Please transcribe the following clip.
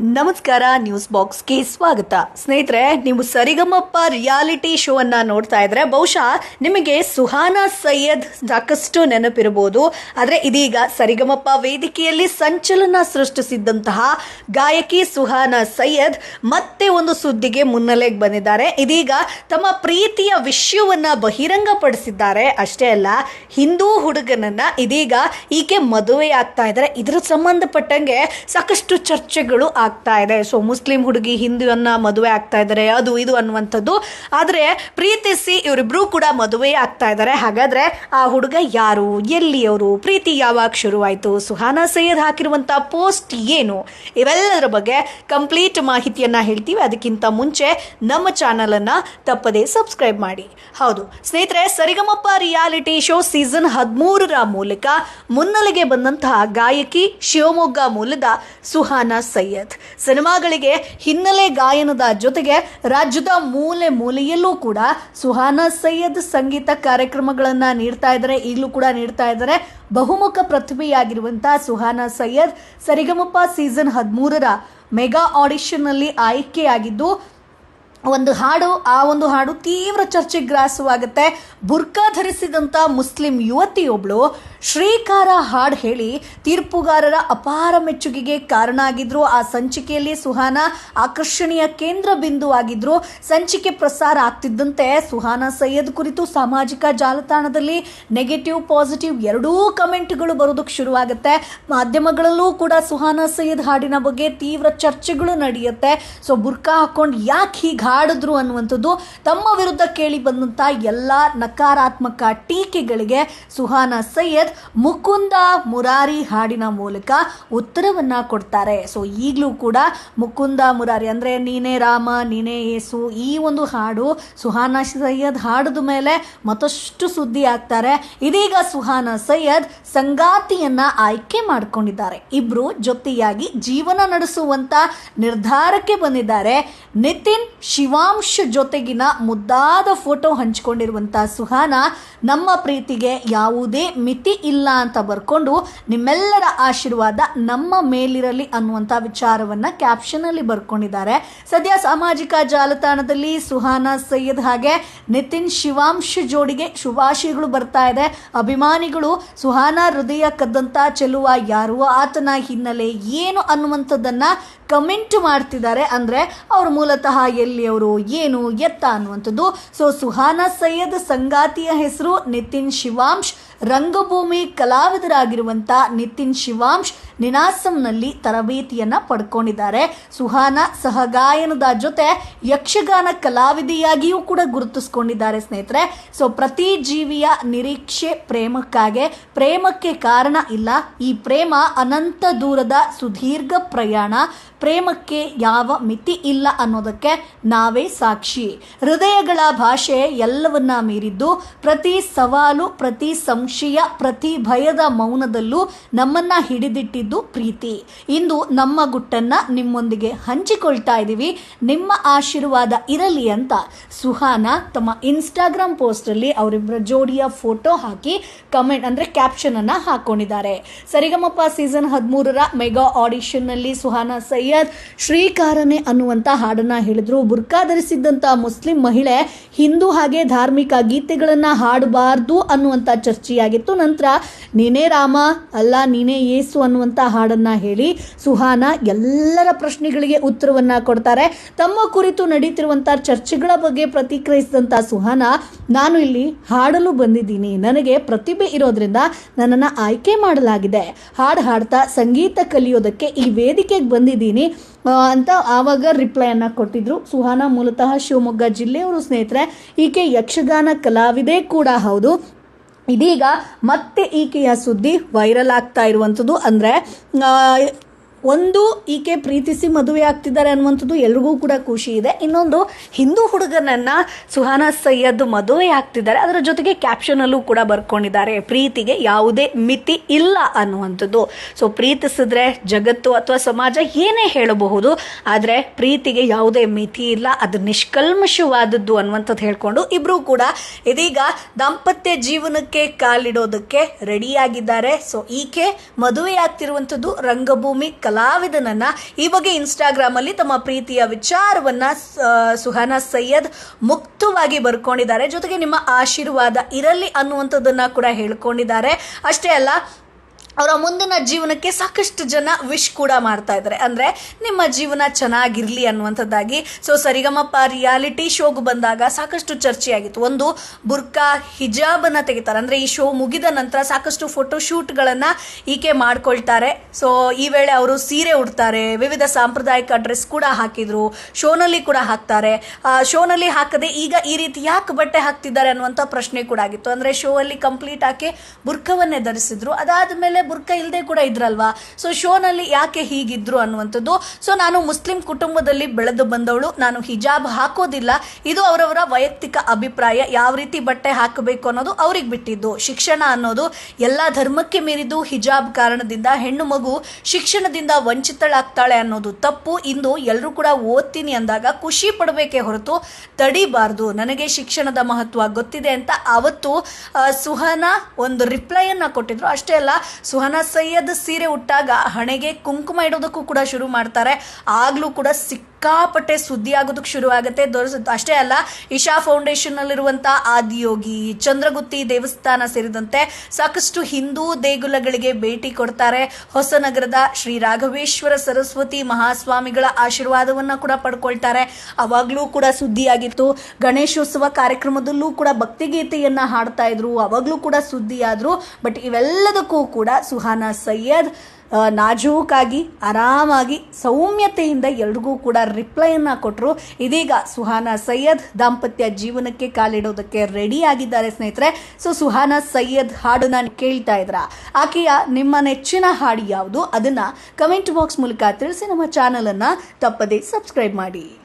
ನಮಸ್ಕಾರ, ನ್ಯೂಸ್ ಬಾಕ್ಸ್ಗೆ ಸ್ವಾಗತ. ಸ್ನೇಹಿತರೆ, ನೀವು ಸರಿಗಮಪ್ಪ ರಿಯಾಲಿಟಿ ಶೋ ಅನ್ನ ನೋಡ್ತಾ ಇದ್ರೆ ಬಹುಶಃ ನಿಮಗೆ ಸುಹಾನಾ ಸೈಯದ್ ಸಾಕಷ್ಟು ನೆನಪಿರಬಹುದು. ಆದರೆ ಇದೀಗ ಸರಿಗಮಪ್ಪ ವೇದಿಕೆಯಲ್ಲಿ ಸಂಚಲನ ಸೃಷ್ಟಿಸಿದ್ದಂತಹ ಗಾಯಕಿ ಸುಹಾನಾ ಸೈಯದ್ ಮತ್ತೆ ಒಂದು ಸುದ್ದಿಗೆ ಮುನ್ನೆಲೆಗೆ ಬಂದಿದ್ದಾರೆ. ಇದೀಗ ತಮ್ಮ ಪ್ರೀತಿಯ ವಿಷಯವನ್ನ ಬಹಿರಂಗಪಡಿಸಿದ್ದಾರೆ. ಅಷ್ಟೇ ಅಲ್ಲ, ಹಿಂದೂ ಹುಡುಗನನ್ನ ಇದೀಗ ಈಕೆ ಮದುವೆ ಆಗ್ತಾ ಇದ್ದಾರೆ. ಇದ್ರ ಸಂಬಂಧಪಟ್ಟಂಗೆ ಸಾಕಷ್ಟು ಚರ್ಚೆಗಳು ಆಗ್ತಾ ಇದೆ. ಸೊ ಮುಸ್ಲಿಂ ಹುಡುಗಿ ಹಿಂದೂವನ್ನ ಮದುವೆ ಆಗ್ತಾ ಇದ್ದಾರೆ. ಅದು ಇದು ಅನ್ನುವಂಥದ್ದು. ಆದರೆ ಪ್ರೀತಿಸಿ ಇವರಿಬ್ರು ಕೂಡ ಮದುವೆ ಆಗ್ತಾ ಇದ್ದಾರೆ. ಹಾಗಾದ್ರೆ ಆ ಹುಡುಗ ಯಾರು? ಎಲ್ಲಿಯವರು? ಪ್ರೀತಿ ಯಾವಾಗ ಶುರುವಾಯಿತು? ಸುಹಾನಾ ಸೈಯದ್ ಹಾಕಿರುವಂಥ ಪೋಸ್ಟ್ ಏನು? ಇವೆಲ್ಲದರ ಬಗ್ಗೆ ಕಂಪ್ಲೀಟ್ ಮಾಹಿತಿಯನ್ನ ಹೇಳ್ತೀವಿ. ಅದಕ್ಕಿಂತ ಮುಂಚೆ ನಮ್ಮ ಚಾನಲನ್ನು ತಪ್ಪದೇ ಸಬ್ಸ್ಕ್ರೈಬ್ ಮಾಡಿ. ಹೌದು. ಸ್ನೇಹಿತರೆ ಸರಿಗಮಪ್ಪ ರಿಯಾಲಿಟಿ ಶೋ ಸೀಸನ್ ಹದಿಮೂರರ ಮೂಲಕ ಮುನ್ನೆಲೆಗೆ ಬಂದಂತಹ ಗಾಯಕಿ ಶಿವಮೊಗ್ಗ ಮೂಲದ ಸುಹಾನಾ ಸೈಯದ್. ಸಿನಿಮಾಗಳಿಗೆ ಹಿನ್ನೆಲೆ ಗಾಯನದ ಜೊತೆಗೆ ರಾಜ್ಯದ ಮೂಲೆ ಮೂಲೆಯಲ್ಲೂ ಕೂಡ ಸುಹಾನಾ ಸೈಯದ್ ಸಂಗೀತ ಕಾರ್ಯಕ್ರಮಗಳನ್ನು ನೀಡ್ತಾ ಇದ್ದಾರೆ, ಈಗಲೂ ಕೂಡ ನೀಡ್ತಾ ಇದ್ದಾರೆ. ಬಹುಮುಖ ಪ್ರತಿಭೆಯಾಗಿರುವಂಥ ಸುಹಾನಾ ಸೈಯದ್ ಸರಿಗಮಪ್ಪ ಸೀಸನ್ ಹದಿಮೂರರ ಮೆಗಾ ಆಡಿಷನ್ನಲ್ಲಿ ಆಯ್ಕೆಯಾಗಿದ್ದು ಒಂದು ಹಾಡು, ಆ ಒಂದು ಹಾಡು ತೀವ್ರ ಚರ್ಚೆಗೆ ಗ್ರಾಸವಾಗುತ್ತೆ ಬುರ್ಕಾ ಧರಿಸಿದಂಥ ಮುಸ್ಲಿಂ ಯುವತಿಯೊಬ್ಳು ಶ್ರೀಕಾರ ಹಾಡು ಹೇಳಿ ತೀರ್ಪುಗಾರರ ಅಪಾರ ಮೆಚ್ಚುಗೆಗೆ ಕಾರಣ ಆಗಿದ್ರು ಆ ಸಂಚಿಕೆಯಲ್ಲಿ ಸುಹಾನ ಆಕರ್ಷಣೀಯ ಕೇಂದ್ರ ಬಿಂದು ಆಗಿದ್ರು ಸಂಚಿಕೆ ಪ್ರಸಾರ ಆಗ್ತಿದ್ದಂತೆ ಸುಹಾನ ಸೈಯದ್ ಕುರಿತು ಸಾಮಾಜಿಕ ಜಾಲತಾಣದಲ್ಲಿ ನೆಗೆಟಿವ್, ಪಾಸಿಟಿವ್ ಎರಡೂ ಕಮೆಂಟ್ಗಳು ಬರೋದಕ್ಕೆ ಶುರುವಾಗುತ್ತೆ. ಮಾಧ್ಯಮಗಳಲ್ಲೂ ಕೂಡ ಸುಹಾನ ಸೈಯದ್ ಹಾಡಿನ ಬಗ್ಗೆ ತೀವ್ರ ಚರ್ಚೆಗಳು ನಡೆಯುತ್ತೆ. ಸೊ ಬುರ್ಕಾ ಹಾಕೊಂಡು ಯಾಕೆ ಹೀಗೆ ಹಾಡಿದ್ರು ಅನ್ನುವಂಥದ್ದು ತಮ್ಮ ವಿರುದ್ಧ ಕೇಳಿ ಬಂದಂಥ ಎಲ್ಲ ನಕಾರಾತ್ಮಕ ಟೀಕೆಗಳಿಗೆ ಸುಹಾನ ಸೈಯದ್ ಮುಕುಂದ ಮುರಾರಿ ಹಾಡಿನ ಮೂಲಕ ಉತ್ತರವನ್ನು ಕೊಡ್ತಾರೆ. ಸೊ ಈಗಲೂ ಕೂಡ ಮುಕುಂದ ಮುರಾರಿ ಅಂದ್ರೆ ನೀನೇ ರಾಮ, ನೀನೇ ಏಸು ಈ ಒಂದು ಹಾಡು ಸುಹಾನ ಸೈಯದ್ ಹಾಡಿದ ಮೇಲೆ ಮತ್ತಷ್ಟು ಸುದ್ದಿ ಆಗ್ತಾರೆ. ಇದೀಗ ಸುಹಾನ ಸೈಯದ್ ಸಂಗಾತಿಯನ್ನ ಆಯ್ಕೆ ಮಾಡ್ಕೊಂಡಿದ್ದಾರೆ. ಇಬ್ರು ಜೊತೆಯಾಗಿ ಜೀವನ ನಡೆಸುವಂತ ನಿರ್ಧಾರಕ್ಕೆ ಬಂದಿದ್ದಾರೆ. ನಿತಿನ್ ಶಿವಾಂಶ್ ಜೊತೆಗಿನ ಮುದ್ದಾದ ಫೋಟೋ ಹಂಚಿಕೊಂಡಿರುವಂತ ಸುಹಾನ ನಮ್ಮ ಪ್ರೀತಿಗೆ ಯಾವುದೇ ಮಿತಿ ಇಲ್ಲ ಅಂತ ಬರ್ಕೊಂಡು ನಿಮ್ಮೆಲ್ಲರ ಆಶೀರ್ವಾದ ನಮ್ಮ ಮೇಲಿರಲಿ ಅನ್ನುವಂಥ ವಿಚಾರವನ್ನ ಕ್ಯಾಪ್ಷನ್ ಅಲ್ಲಿ ಬರ್ಕೊಂಡಿದ್ದಾರೆ. ಸದ್ಯ ಸಾಮಾಜಿಕ ಜಾಲತಾಣದಲ್ಲಿ ಸುಹಾನ ಸೈಯದ್ ಹಾಗೆ ನಿತಿನ್ ಶಿವಾಂಶ ಜೋಡಿಗೆ ಶುಭಾಶಯಗಳು ಬರ್ತಾ ಇದೆ. ಅಭಿಮಾನಿಗಳು, ಸುಹಾನ ಹೃದಯ ಕದ್ದಂತ ಚೆಲುವ ಯಾರು, ಆತನ ಹಿನ್ನೆಲೆ ಏನು ಅನ್ನುವಂಥದ್ದನ್ನು ಕಮೆಂಟ್ ಮಾಡ್ತಿದ್ದಾರೆ. ಅಂದ್ರೆ ಅವ್ರು ಮೂಲತಃ ಎಲ್ಲಿಯವರು ಏನು ಎತ್ತ ಅನ್ನುವಂಥದ್ದು. ಸೊ ಸುಹಾನ ಸೈಯದ್ ಸಂಗಾತಿಯ ಹೆಸರು ನಿತಿನ್ ಶಿವಾಂಶ್. ರಂಗಭೂಮಿ ಕಲಾವಿದರಾಗಿರುವಂಥ ನಿತಿನ್ ಶಿವಾಂಶ್ ನಿನಾಸಂನಲ್ಲಿ ತರಬೇತಿಯನ್ನು ಪಡ್ಕೊಂಡಿದ್ದಾರೆ. ಸುಹಾನ ಸಹಗಾಯನದ ಜೊತೆ ಯಕ್ಷಗಾನ ಕಲಾವಿದೆಯಾಗಿಯೂ ಕೂಡ ಗುರುತಿಸ್ಕೊಂಡಿದ್ದಾರೆ ಸ್ನೇಹಿತರೆ. ಸೊ ಪ್ರತಿ ಜೀವಿಯ ನಿರೀಕ್ಷೆ ಪ್ರೇಮಕ್ಕಾಗೆ. ಪ್ರೇಮಕ್ಕೆ ಕಾರಣ ಇಲ್ಲ. ಈ ಪ್ರೇಮ ಅನಂತ ದೂರದ ಸುದೀರ್ಘ ಪ್ರಯಾಣ. ಪ್ರೇಮಕ್ಕೆ ಯಾವ ಮಿತಿ ಇಲ್ಲ ಅನ್ನೋದಕ್ಕೆ ನಾವೇ ಸಾಕ್ಷಿ. ಹೃದಯಗಳ ಭಾಷೆ ಎಲ್ಲವನ್ನ ಮೀರಿದ್ದು ಪ್ರತಿ ಸವಾಲು, ಪ್ರತಿ ಸಂಶಯ, ಪ್ರತಿ ಭಯದ ಮೌನದಲ್ಲೂ ನಮ್ಮನ್ನ ಹಿಡಿದಿಟ್ಟಿದ್ದು ಪ್ರೀತಿ. ಇಂದು ನಮ್ಮ ಗುಟ್ಟನ್ನ ನಿಮ್ಮೊಂದಿಗೆ ಹಂಚಿಕೊಳ್ತಾ ಇದ್ದೀವಿ ನಿಮ್ಮ ಆಶೀರ್ವಾದ ಇರಲಿ ಅಂತ ಸುಹಾನ ತಮ್ಮ ಇನ್ಸ್ಟಾಗ್ರಾಮ್ ಪೋಸ್ಟಲ್ಲಿ ಅವರಿಬ್ಬರ ಜೋಡಿಯ ಫೋಟೋ ಹಾಕಿ ಕಮೆಂಟ್ ಅಂದ್ರೆ ಕ್ಯಾಪ್ಷನ್ ಅನ್ನು ಹಾಕೊಂಡಿದ್ದಾರೆ. ಸರಿಗಮಪ್ಪ ಸೀಸನ್ ಹದಿಮೂರರ ಮೆಗಾ ಆಡಿಷನ್ನಲ್ಲಿ ಸುಹಾನ ಸೈಯದ್ ಶ್ರೀಕಾರನೆ ಅನ್ನುವಂಥ ಹಾಡನ್ನ ಹೇಳಿದ್ರು. ಬುರ್ಕಾ ಧರಿಸಿದ್ದಂಥ ಮುಸ್ಲಿಂ ಮಹಿಳೆ ಹಿಂದೂ ಹಾಗೆ ಧಾರ್ಮಿಕ ಗೀತೆಗಳನ್ನು ಹಾಡಬಾರ್ದು ಅನ್ನುವಂಥ ಚರ್ಚೆಯಾಗಿತ್ತು. ನಂತರ ನೀನೇ ರಾಮ, ಅಲ್ಲ ನೀನೇ ಯೇಸು ಅನ್ನುವಂಥ ಹಾಡನ್ನ ಹೇಳಿ ಸುಹಾನ ಎಲ್ಲರ ಪ್ರಶ್ನೆಗಳಿಗೆ ಉತ್ತರವನ್ನ ಕೊಡ್ತಾರೆ. ತಮ್ಮ ಕುರಿತು ನಡೀತಿರುವಂಥ ಚರ್ಚೆಗಳ ಬಗ್ಗೆ ಪ್ರತಿಕ್ರಿಯಿಸಿದಂಥ ಸುಹಾನ, ನಾನು ಇಲ್ಲಿ ಹಾಡಲು ಬಂದಿದ್ದೀನಿ. ನನಗೆ ಪ್ರತಿಭೆ ಇರೋದ್ರಿಂದ ನನ್ನನ್ನು ಆಯ್ಕೆ ಮಾಡಲಾಗಿದೆ. ಹಾಡು ಹಾಡ್ತಾ ಸಂಗೀತ ಕಲಿಯೋದಕ್ಕೆ ಈ ವೇದಿಕೆಗೆ ಬಂದಿದ್ದೀನಿ. ಆ, ಅಂತ ಆವಾಗ ರಿಪ್ಲೈಯನ್ನು ಕೊಟ್ಟಿದ್ರು. ಸುಹಾನ ಮೂಲತಃ ಶಿವಮೊಗ್ಗ ಜಿಲ್ಲೆಯವರು ಸ್ನೇಹಿತರೆ ಈಕೆ ಯಕ್ಷಗಾನ ಕಲಾವಿದೆ ಕೂಡ ಹೌದು. ಇದೀಗ ಮತ್ತೆ ಈಕೆಯ ಸುದ್ದಿ ವೈರಲ್ ಆಗ್ತಾ ಇರುವಂಥದ್ದು. ಅಂದರೆ ಒಂದು ಈಕೆ ಪ್ರೀತಿಸಿ ಮದುವೆ ಆಗ್ತಿದ್ದಾರೆ ಅನ್ನುವಂಥದ್ದು ಎಲ್ರಿಗೂ ಕೂಡ ಖುಷಿ ಇದೆ. ಇನ್ನೊಂದು, ಹಿಂದೂ ಹುಡುಗನನ್ನ ಸುಹಾನ ಸೈಯದ್ ಮದುವೆ ಆಗ್ತಿದ್ದಾರೆ. ಅದರ ಜೊತೆಗೆ ಕ್ಯಾಪ್ಷನಲ್ಲೂ ಕೂಡ ಬರ್ಕೊಂಡಿದ್ದಾರೆ, ಪ್ರೀತಿಗೆ ಯಾವುದೇ ಮಿತಿ ಇಲ್ಲ ಅನ್ನುವಂಥದ್ದು. ಸೊ ಪ್ರೀತಿಸಿದ್ರೆ ಜಗತ್ತು ಅಥವಾ ಸಮಾಜ ಏನೇ ಹೇಳಬಹುದು, ಆದರೆ ಪ್ರೀತಿಗೆ ಯಾವುದೇ ಮಿತಿ ಇಲ್ಲ. ಅದು ನಿಷ್ಕಲ್ಮಶವಾದದ್ದು ಅನ್ನುವಂಥದ್ದು ಹೇಳ್ಕೊಂಡು ಇಬ್ಬರೂ ಕೂಡ ಇದೀಗ ದಾಂಪತ್ಯ ಜೀವನಕ್ಕೆ ಕಾಲಿಡೋದಕ್ಕೆ ರೆಡಿಯಾಗಿದ್ದಾರೆ ಸೊ ಈಕೆ ಮದುವೆ ಆಗ್ತಿರುವಂಥದ್ದು ರಂಗಭೂಮಿ ಕಲಾವಿದನನ್ನ ಈ ಬಗ್ಗೆ ಇನ್ಸ್ಟಾಗ್ರಾಮ್ ಅಲ್ಲಿ ತಮ್ಮ ಪ್ರೀತಿಯ ವಿಚಾರವನ್ನ ಸುಹಾನ ಸೈಯದ್ ಮುಕ್ತವಾಗಿ ಬರ್ಕೊಂಡಿದ್ದಾರೆ. ಜೊತೆಗೆ ನಿಮ್ಮ ಆಶೀರ್ವಾದ ಇರಲಿ ಅನ್ನುವಂಥದ್ದನ್ನ ಕೂಡ ಹೇಳ್ಕೊಂಡಿದ್ದಾರೆ. ಅಷ್ಟೇ ಅಲ್ಲ ಅವರ ಮುಂದಿನ ಜೀವನಕ್ಕೆ ಸಾಕಷ್ಟು ಜನ ವಿಶ್ ಕೂಡ ಮಾಡ್ತಾ ಇದ್ದಾರೆ. ಅಂದರೆ ನಿಮ್ಮ ಜೀವನ ಚೆನ್ನಾಗಿರಲಿ ಅನ್ನುವಂಥದ್ದಾಗಿ. ಸೊ ಸರಿಗಮಪ್ಪ ರಿಯಾಲಿಟಿ ಶೋಗೆ ಬಂದಾಗ ಸಾಕಷ್ಟು ಚರ್ಚೆಯಾಗಿತ್ತು. ಒಂದು ಬುರ್ಕಾ ಹಿಜಾಬನ್ನು ತೆಗಿತಾರೆ. ಅಂದರೆ ಈ ಶೋ ಮುಗಿದ ನಂತರ ಸಾಕಷ್ಟು ಫೋಟೋ ಶೂಟ್ಗಳನ್ನು ಈಕೆ ಮಾಡ್ಕೊಳ್ತಾರೆ. ಸೊ ಈ ವೇಳೆ ಅವರು ಸೀರೆ ಉಡ್ತಾರೆ. ವಿವಿಧ ಸಾಂಪ್ರದಾಯಿಕ ಡ್ರೆಸ್ ಕೂಡ ಹಾಕಿದರು. ಶೋನಲ್ಲಿ ಕೂಡ ಹಾಕ್ತಾರೆ. ಶೋನಲ್ಲಿ ಹಾಕದೆ ಈಗ ಈ ರೀತಿ ಯಾಕೆ ಬಟ್ಟೆ ಹಾಕ್ತಿದ್ದಾರೆ ಅನ್ನುವಂಥ ಪ್ರಶ್ನೆ ಕೂಡ ಆಗಿತ್ತು. ಅಂದರೆ ಶೋ ಅಲ್ಲಿ ಕಂಪ್ಲೀಟ್ ಆಕೆ ಬುರ್ಕವನ್ನೇ ಧರಿಸಿದ್ರು. ಅದಾದ್ಮೇಲೆ ಬುರ್ಕ ಇಲ್ಲದೆ ಕೂಡ ಇದ್ರಲ್ವಾ? ಸೊ ಶೋನಲ್ಲಿ ಯಾಕೆ ಹೀಗಿದ್ರು ಅನ್ನುವಂಥದ್ದು. ಸೊ ನಾನು ಮುಸ್ಲಿಂ ಕುಟುಂಬದಲ್ಲಿ ಬೆಳೆದು ಬಂದವಳು. ನಾನು ಹಿಜಾಬ್ ಹಾಕೋದಿಲ್ಲ. ಇದು ಅವರವರ ವೈಯಕ್ತಿಕ ಅಭಿಪ್ರಾಯ. ಯಾವ ರೀತಿ ಬಟ್ಟೆ ಹಾಕಬೇಕು ಅನ್ನೋದು ಅವ್ರಿಗೆ ಬಿಟ್ಟಿದ್ದು. ಶಿಕ್ಷಣ ಅನ್ನೋದು ಎಲ್ಲ ಧರ್ಮಕ್ಕೆ ಮೀರಿದ್ದು ಹಿಜಾಬ್ ಕಾರಣದಿಂದ ಹೆಣ್ಣು ಮಗು ಶಿಕ್ಷಣದಿಂದ ವಂಚಿತಳಾಗ್ತಾಳೆ ಅನ್ನೋದು ತಪ್ಪು. ಇಂದು ಎಲ್ಲರೂ ಕೂಡ ಓದ್ತೀನಿ ಅಂದಾಗ ಖುಷಿ ಪಡಬೇಕೇ ಹೊರತು ತಡಿಬಾರ್ದು. ನನಗೆ ಶಿಕ್ಷಣದ ಮಹತ್ವ ಗೊತ್ತಿದೆ ಅಂತ ಅವತ್ತು ಸುಹಾನಾ ಒಂದು ರಿಪ್ಲೈಯನ್ನ ಕೊಟ್ಟಿದ್ರು. ಅಷ್ಟೇ ಅಲ್ಲ ಸುಹಾನಾ ಸೈಯದ್ ಸೀರೆ ಉಟ್ಟಾಗ ಹಣೆಗೆ ಕುಂಕುಮ ಇಡೋದಕ್ಕೂ ಕೂಡ ಶುರು ಮಾಡ್ತಾರೆ. ಆಗ್ಲೂ ಕೂಡ ಸಿಕ್ಕಾಪಟ್ಟೆ ಸುದ್ದಿ ಆಗೋದಕ್ಕೆ ಶುರು ಆಗುತ್ತೆ ದೊರ- ಅಷ್ಟೇ ಅಲ್ಲ, ಇಶಾ ಫೌಂಡೇಶನ್ ನಲ್ಲಿರುವಂತ ಆದಿಯೋಗಿ ಚಂದ್ರಗುತ್ತಿ ದೇವಸ್ಥಾನ ಸೇರಿದಂತೆ ಸಾಕಷ್ಟು ಹಿಂದೂ ದೇಗುಲಗಳಿಗೆ ಭೇಟಿ ಕೊಡ್ತಾರೆ. ಹೊಸನಗರದ ಶ್ರೀ ರಾಘವೇಶ್ವರ ಸರಸ್ವತಿ ಮಹಾಸ್ವಾಮಿಗಳ ಆಶೀರ್ವಾದವನ್ನ ಕೂಡ ಪಡ್ಕೊಳ್ತಾರೆ. ಅವಾಗ್ಲೂ ಕೂಡ ಸುದ್ದಿಯಾಗಿತ್ತು. ಗಣೇಶೋತ್ಸವ ಕಾರ್ಯಕ್ರಮದಲ್ಲೂ ಕೂಡ ಭಕ್ತಿಗೀತೆಯನ್ನ ಹಾಡ್ತಾ ಇದ್ರು. ಅವಾಗ್ಲೂ ಕೂಡ ಸುದ್ದಿ ಆದ್ರು ಬಟ್ ಇವೆಲ್ಲದಕ್ಕೂ ಕೂಡ ಸುಹಾನಾ ಸೈಯದ್ ನಾಜೂಕಾಗಿ, ಆರಾಮಾಗಿ, ಸೌಮ್ಯತೆಯಿಂದ ಎಲ್ರಿಗೂ ಕೂಡ ರಿಪ್ಲೈಯನ್ನು ಕೊಟ್ಟರು ಇದೀಗ ಸುಹಾನಾ ಸೈಯದ್ ದಾಂಪತ್ಯ ಜೀವನಕ್ಕೆ ಕಾಲಿಡೋದಕ್ಕೆ ರೆಡಿ ಆಗಿದ್ದಾರೆ ಸ್ನೇಹಿತರೆ. ಸೊ ಸುಹಾನಾ ಸೈಯದ್ ನಾನು ಕೇಳ್ತಾ ಇದ್ರ? ಆಕೆಯ ನಿಮ್ಮ ನೆಚ್ಚಿನ ಹಾಡು ಯಾವುದು? ಅದನ್ನು ಕಮೆಂಟ್ ಬಾಕ್ಸ್ ಮೂಲಕ ತಿಳಿಸಿ ನಮ್ಮ ಚಾನಲನ್ನು ತಪ್ಪದೆ ಸಬ್ಸ್ಕ್ರೈಬ್ ಮಾಡಿ.